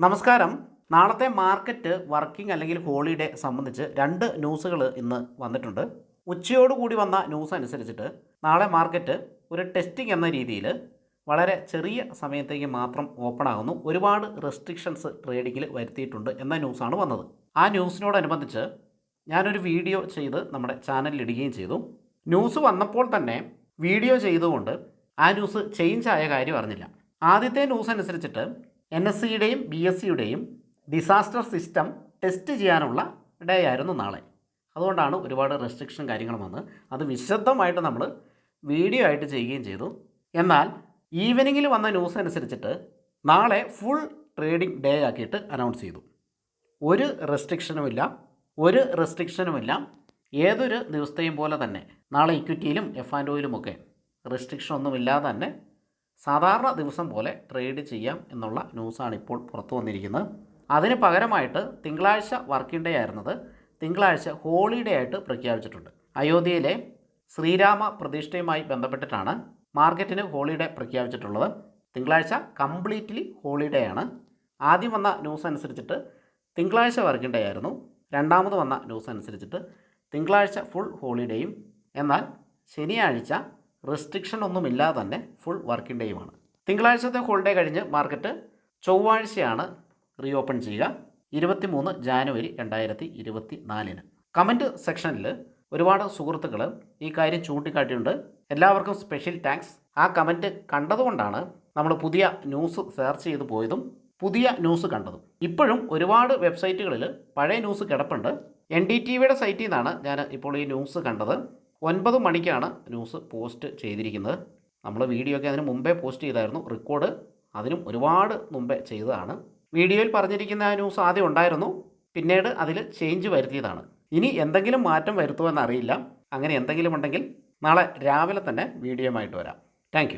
നമസ്കാരം. നാളത്തെ market working അല്ലെങ്കിൽ ഹോളിഡേ സംബന്ധിച്ച് രണ്ട് ന്യൂസുകൾ ഇന്ന് വന്നിട്ടുണ്ട്. ഉച്ചയോടുകൂടി വന്ന ന്യൂസ് അനുസരിച്ചിട്ട് നാളെ മാർക്കറ്റ് ഒരു ടെസ്റ്റിംഗ് എന്ന രീതിയിൽ വളരെ ചെറിയ സമയത്തേക്ക് മാത്രം ഓപ്പൺ ആകുന്നു. ഒരുപാട് റെസ്ട്രിക്ഷൻസ് ട്രേഡിങ്ങിൽ വരുത്തിയിട്ടുണ്ട് എന്ന ന്യൂസാണ് വന്നത്. ആ ന്യൂസിനോടനുബന്ധിച്ച് ഞാനൊരു വീഡിയോ ചെയ്ത് നമ്മുടെ ചാനലിൽ ഇടുകയും ചെയ്തു. ന്യൂസ് വന്നപ്പോൾ തന്നെ വീഡിയോ ചെയ്തുകൊണ്ട് ആ ന്യൂസ് ചേഞ്ച് ആയ കാര്യം അറിഞ്ഞില്ല. ആദ്യത്തെ ന്യൂസ് അനുസരിച്ചിട്ട് എൻ എസ് സിയുടെയും ബി എസ് സിയുടെയും ഡിസാസ്റ്റർ സിസ്റ്റം ടെസ്റ്റ് ചെയ്യാനുള്ള ഡേ ആയിരുന്നു നാളെ. അതുകൊണ്ടാണ് ഒരുപാട് റെസ്ട്രിക്ഷൻ കാര്യങ്ങൾ വന്ന് അത് വിശദമായിട്ട് നമ്മൾ വീഡിയോ ആയിട്ട് ചെയ്യുകയും ചെയ്തു. എന്നാൽ ഈവനിങ്ങിൽ വന്ന ന്യൂസ് അനുസരിച്ചിട്ട് നാളെ ഫുൾ ട്രേഡിംഗ് ഡേ ആക്കിയിട്ട് അനൗൺസ് ചെയ്തു. ഒരു റെസ്ട്രിക്ഷനുമില്ല ഒരു റെസ്ട്രിക്ഷനുമില്ല ഏതൊരു ദിവസത്തെയും പോലെ തന്നെ നാളെ ഇക്വിറ്റിയിലും എഫ് ആൻഡ് ഒയിലുമൊക്കെ റെസ്ട്രിക്ഷൻ ഒന്നുമില്ലാതെ തന്നെ സാധാരണ ദിവസം പോലെ ട്രേഡ് ചെയ്യാം എന്നുള്ള ന്യൂസാണ് ഇപ്പോൾ പുറത്തു വന്നിരിക്കുന്നത്. അതിന് പകരമായിട്ട് തിങ്കളാഴ്ച വർക്കിംഗ് ഡേ ആയിരുന്നത് തിങ്കളാഴ്ച ഹോളിഡേ ആയിട്ട് പ്രഖ്യാപിച്ചിട്ടുണ്ട്. അയോധ്യയിലെ ശ്രീരാമ പ്രതിഷ്ഠയുമായി ബന്ധപ്പെട്ടിട്ടാണ് മാർക്കറ്റിന് ഹോളിഡേ പ്രഖ്യാപിച്ചിട്ടുള്ളത്. തിങ്കളാഴ്ച കംപ്ലീറ്റ്ലി ഹോളിഡേ ആണ്. ആദ്യം വന്ന ന്യൂസ് അനുസരിച്ചിട്ട് തിങ്കളാഴ്ച വർക്കിംഗ് ഡേ ആയിരുന്നു. രണ്ടാമത് വന്ന ന്യൂസ് അനുസരിച്ചിട്ട് തിങ്കളാഴ്ച ഫുൾ ഹോളിഡേയും എന്നാൽ ശനിയാഴ്ച റെസ്ട്രിക്ഷൻ ഒന്നുമില്ലാതെ തന്നെ ഫുൾ വർക്കിംഗ് ഡേയുമാണ് തിങ്കളാഴ്ചത്തെ ഹോളിഡേ കഴിഞ്ഞ് മാർക്കറ്റ് ചൊവ്വാഴ്ചയാണ് റീ ഓപ്പൺ ചെയ്യുക. ഇരുപത്തിമൂന്ന് ജാനുവരി രണ്ടായിരത്തി ഇരുപത്തി നാലിന് കമന്റ് സെക്ഷനിൽ ഒരുപാട് സുഹൃത്തുക്കൾ ഈ കാര്യം ചൂണ്ടിക്കാട്ടിയിട്ടുണ്ട്. എല്ലാവർക്കും സ്പെഷ്യൽ താങ്ക്സ്. ആ കമന്റ് കണ്ടതുകൊണ്ടാണ് നമ്മൾ പുതിയ ന്യൂസ് സെർച്ച് ചെയ്ത് പോയതും പുതിയ ന്യൂസ് കണ്ടതും. ഇപ്പോഴും ഒരുപാട് വെബ്സൈറ്റുകളിൽ പഴയ ന്യൂസ് കിടപ്പുണ്ട്. എൻ ഡി ടി വിയുടെ സൈറ്റിൽ നിന്നാണ് ഞാൻ ഇപ്പോൾ ഈ ന്യൂസ് കണ്ടത്. ഒൻപത് മണിക്കാണ് ന്യൂസ് പോസ്റ്റ് ചെയ്തിരിക്കുന്നത്. നമ്മൾ വീഡിയോ ഒക്കെ അതിന് മുമ്പേ പോസ്റ്റ് ചെയ്തായിരുന്നു. റെക്കോർഡ് അതിനും ഒരുപാട് മുമ്പേ ചെയ്തതാണ്. വീഡിയോയിൽ പറഞ്ഞിരിക്കുന്ന ആ ന്യൂസ് ആദ്യം ഉണ്ടായിരുന്നു. പിന്നീട് അതിൽ ചേഞ്ച് വരുത്തിയതാണ്. ഇനി എന്തെങ്കിലും മാറ്റം വരുത്തുമെന്നറിയില്ല അങ്ങനെ എന്തെങ്കിലും ഉണ്ടെങ്കിൽ നാളെ രാവിലെ തന്നെ വീഡിയോയുമായിട്ട് വരാം. താങ്ക്